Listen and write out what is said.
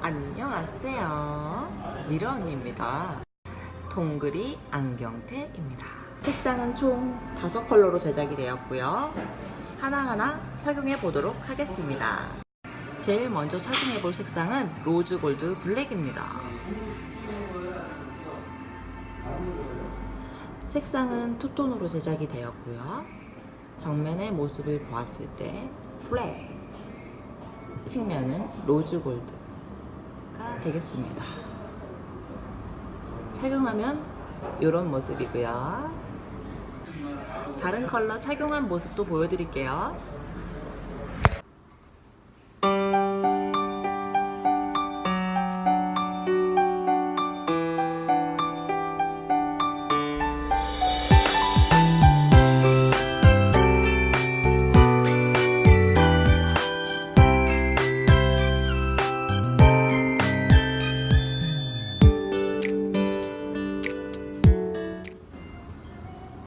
안녕하세요. 미러 언니입니다. 동그리 안경테입니다. 색상은 총 다섯 컬러로 제작이 되었고요. 하나하나 착용해 보도록 하겠습니다. 제일 먼저 착용해 볼 색상은 로즈 골드 블랙입니다. 색상은 투톤으로 제작이 되었고요. 정면의 모습을 보았을 때 블랙, 측면은 로즈 골드가 되겠습니다. 착용하면 이런 모습이고요. 다른 컬러 착용한 모습도 보여드릴게요.